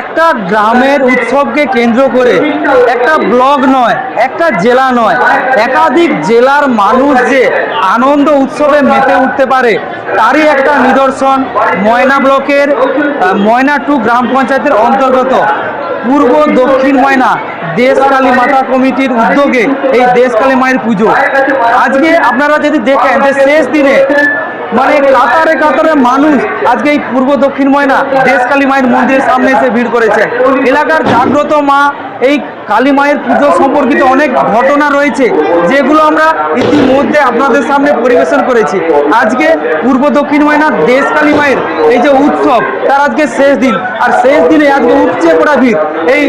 একটা গ্রামের উৎসবকে কেন্দ্র করে একটা ব্লক নয়, একটা জেলা নয়, একাধিক জেলার মানুষ যে আনন্দ উৎসবে মেতে উঠতে পারে, তারই একটা নিদর্শন ময়না ব্লকের ময়না টু গ্রাম পঞ্চায়েতের অন্তর্গত। পূর্ব দক্ষিণ ময়না দেশ কালী মাতা কমিটির উদ্যোগে এই দেশ কালী মায়ের পুজো। আজকে আপনারা যদি দেখেন যে শেষ দিনে মানে কাতারে কাতারে মানুষ আজকে এই পূর্ব দক্ষিণ ময়না দেশকালী মায়ের মন্দিরের সামনে এসে ভিড় করেছে। এলাকার জাগ্রত মা এই কালী মায়ের পুজো সম্পর্কিত অনেক ঘটনা রয়েছে, যেগুলো আমরা ইতিমধ্যে আপনাদের সামনে পরিবেশন করেছি। আজকে পূর্ব দক্ষিণ ময়না দেশ কালী মায়ের এই যে উৎসব, তার আজকে শেষ দিন। আর শেষ দিনে আজকে উপচে পড়া ভিড়। এই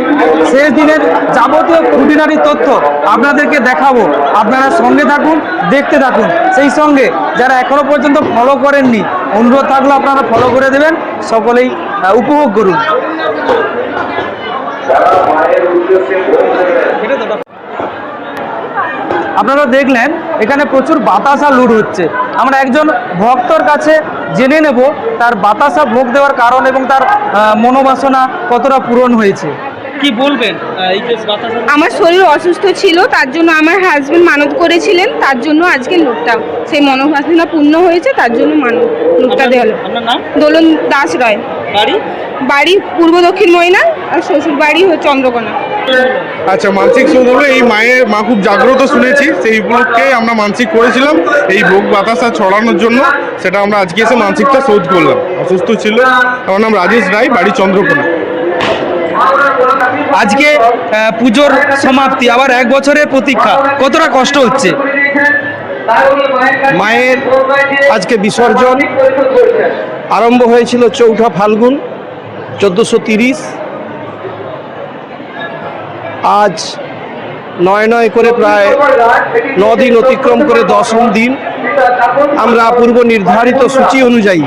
শেষ দিনের যাবতীয় খুঁটিনাটি তথ্য আপনাদেরকে দেখাবো। আপনারা সঙ্গে থাকুন, দেখতে থাকুন। সেই সঙ্গে যারা এখনও পর্যন্ত ফলো করেননি, অনুরোধ থাকলে আপনারা ফলো করে দেবেন। সকলেই উপভোগ করুন। আপনারা দেখলেন এখানে প্রচুর বাতাসা লুট হচ্ছে। আমরা একজন ভক্তর কাছে জেনে নেব তার বাতাসা ভোগ দেওয়ার কারণ এবং তার মনোবাসনা কতটা পূরণ হয়েছে। কি বলবেন এই যে বাতাসা? আমার শরীর অসুস্থ ছিল তার জন্য আমার হাজবেন্ড মানত করেছিলেন তার জন্য আজকে লুকটা সেই মনোবাসনা পূর্ণ হয়েছে তার জন্য মানত লুকটা দেওয়া হলো। দোলন দাস রয়। বাড়ি? বাড়ি পূর্ব দক্ষিণ ময়না আর শ্বশুর বাড়ি হচ্ছে চন্দ্রকোনা। আচ্ছা মানসিক শোধ হলো এই মায়ের মা খুব জাগ্রত শুনেছি সেই উপলক্ষে আমরা মানসিক করেছিলাম এই ভোগ বাতাসা ছড়ানোর জন্য সেটা আমরা আজকে এসে মানসিকটা শোধ করলাম। অসুস্থ ছিল আমার নাম রাজেশ রায় বাড়ি চন্দ্রকোনা। আজকে পুজোর সমাপ্তি আবার এক বছরের প্রতীক্ষা কতটা কষ্ট হচ্ছে? মায়ের আজকে বিসর্জন আরম্ভ হয়েছিল চৌঠা ফাল্গুন চোদ্দোশো তিরিশ। আজ নয় নয় করে প্রায় দিন অতিক্রম করে দশম দিন। আমরা পূর্ব নির্ধারিত সূচি অনুযায়ী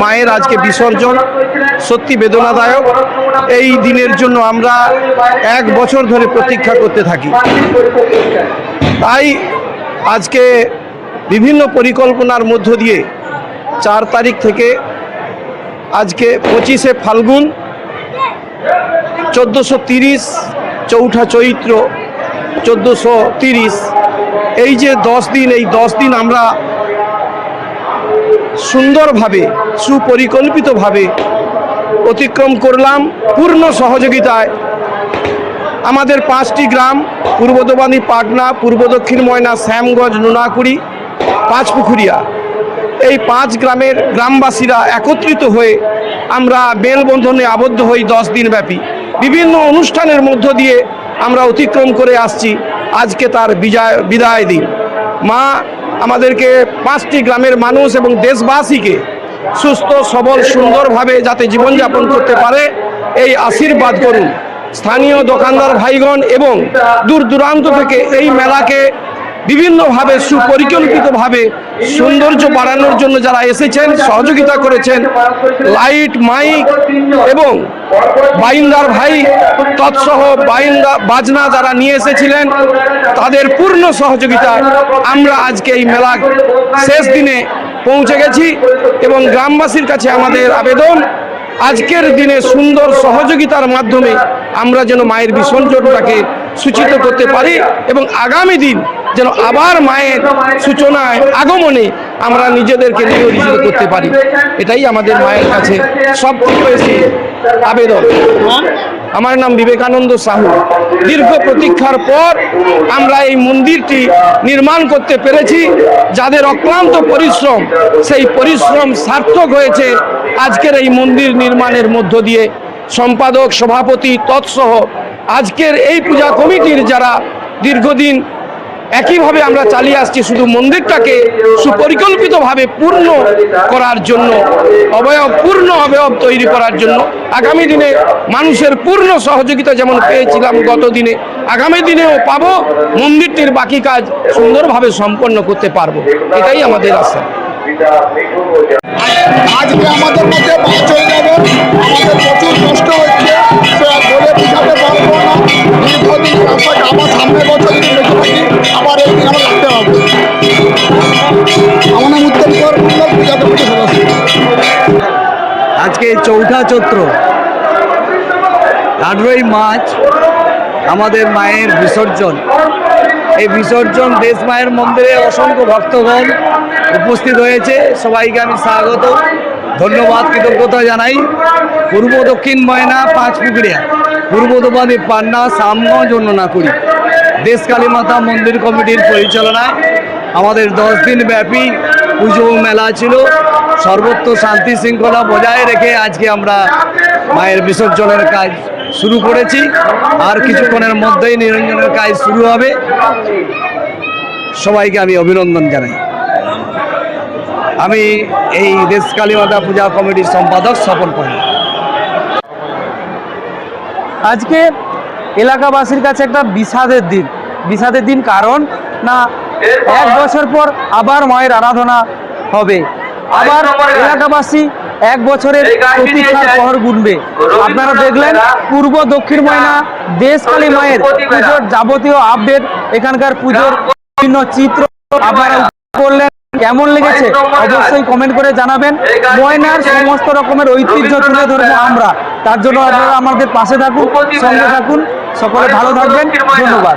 মায়ের আজকে বিসর্জন সত্যি বেদনাদায়ক। এই দিনের জন্য আমরা এক বছর ধরে প্রতীক্ষা করতে থাকি। তাই আজকে বিভিন্ন পরিকল্পনার মধ্য দিয়ে চার তারিখ থেকে আজকে পঁচিশে ফাল্গুন, চোদ্দোশো তিরিশ, চৌঠা চৈত্র, চোদ্দোশো তিরিশ। এই যে দশ দিন, এই দশ দিন আমরা সুন্দরভাবে, সুপরিকল্পিতভাবে অতিক্রম করলাম পূর্ণ সহযোগিতায়। আমাদের পাঁচটি গ্রাম পূর্বদবানী পাটনা, পূর্ব দক্ষিণ ময়না, শ্যামগঞ্জ, নোনাকুড়ি পাঁচপুকুরিয়া এই পাঁচ গ্রামের গ্রামবাসীরা একত্রিত হয়ে আমরা মেলবন্ধনে আবদ্ধ হই দশ দিন ব্যাপী। বিভিন্ন অনুষ্ঠানের মধ্য দিয়ে আমরা অতিক্রম করে আসছি আজকে তার বিজয়, বিদায় দিন। মা আমাদেরকে পাঁচটি গ্রামের মানুষ এবং দেশবাসীকে সুস্থ, সবল, সুন্দরভাবে যাতে জীবনযাপন করতে পারে, এই আশীর্বাদ করুন। স্থানীয় দোকানদার ভাইগণ এবং দূর দূরান্ত থেকে এই মেলাকে বিভিন্নভাবে, সুপরিকল্পিতভাবে সৌন্দর্য বাড়ানোর জন্য যারা এসেছেন, সহযোগিতা করেছেন, লাইট, মাইক এবং বাইন্দার ভাই, তৎসহ বাইন্দা বাজনা যারা নিয়ে এসেছিলেন, তাদের পূর্ণ সহযোগিতায় আমরা আজকে এই মেলা শেষ দিনে পৌঁছে গেছি এবং গ্রামবাসীর কাছে আমাদের আবেদন, আজকের দিনে সুন্দর সহযোগিতার মাধ্যমে আমরা যেন মায়ের বিসর্জনটাকে সূচিত করতে পারি এবং আগামী দিন যেন আবার মায়ের সূচনায়, আগমনে আমরা নিজেদেরকে নিয়োজিত করতে পারি। এটাই আমাদের মায়ের কাছে সব বেশি আবেদন। আমার নাম বিবেকানন্দ সাহু। দীর্ঘ প্রতীক্ষার পর আমরা এই মন্দিরটি নির্মাণ করতে পেরেছি। যাদের অক্লান্ত পরিশ্রম, সেই পরিশ্রম সার্থক হয়েছে আজকের এই মন্দির নির্মাণের মধ্য দিয়ে। সম্পাদক, সভাপতি, তৎসহ আজকের এই পূজা কমিটির যারা দীর্ঘদিন একইভাবে আমরা চালিয়ে আসছি শুধু মন্দিরটাকে সুপরিকল্পিতভাবে পূর্ণ করার জন্য, অবয়ব পূর্ণ অবয়ব তৈরি করার জন্য। আগামী দিনে মানুষের পূর্ণ সহযোগিতা যেমন পেয়েছিলাম গত দিনে, আগামী দিনেও পাবো, মন্দিরটির বাকি কাজ সুন্দরভাবে সম্পন্ন করতে পারব। এটাই আমাদের আশা। আজকে আমাদের মধ্যে বাস হয়ে যাবে আমাদের প্রচুর কষ্ট হচ্ছে। বলে বোঝাতে পারব না। দীর্ঘদিন আবার সামনে বছর আমার হবে। আমার নাম উত্তম কর আজকে চৌঠা চৈত্র। আঠেরোই মার্চ আমাদের মায়ের বিসর্জন। এই বিসর্জন দেশ মায়ের মন্দিরে অসংখ্য ভক্তগণ উপস্থিত হয়েছে। সবাইকে আমি স্বাগত, ধন্যবাদ, কৃতজ্ঞতা জানাই। পূর্ব দক্ষিণ ময়না, পাঁচ পুকুরিয়া। পূর্ব দোবানি পান্না সামগঞ্জ অন্যনা করি দেশ কালী মাতা মন্দির কমিটির পরিচালনায় আমাদের দশ দিন ব্যাপী পুজো মেলা ছিল। সর্বত্র শান্তি শৃঙ্খলা বজায় রেখে আজকে আমরা মায়ের বিসর্জনের কাজ শুরু করেছি। আর কিছুক্ষণের মধ্যেই নিরঞ্জনের কাজ শুরু হবে। সবাইকে আমি অভিনন্দন জানাই। আমি এই দেশ কালীমাতা পূজা কমিটির সম্পাদক স্বপন পান্ডা আজকে এলাকাবাসীর কাছে একটা বিষাদের দিন। বিষাদের দিন কারণ না এক বছর পর আবার মায়ের আরাধনা হবে। আবার এলাকাবাসী এক বছরের প্রতীক্ষার পহর গুনবে। আপনারা দেখলেন পূর্ব দক্ষিণ ময়না দেশকালী মায়ের পুজোর যাবতীয় আপডেট এখানকার পুজোর বিভিন্ন চিত্র আপনারা করলেন। কেমন লেগেছে? অবশ্যই কমেন্ট করে জানাবেন। ময়নার সমস্ত রকমের ঐতিহ্য তুলে ধরবো আমরা। তার জন্য আপনারা আমাদের পাশে থাকুন সঙ্গে থাকুন। সকলে ভালো থাকবেন। ধন্যবাদ।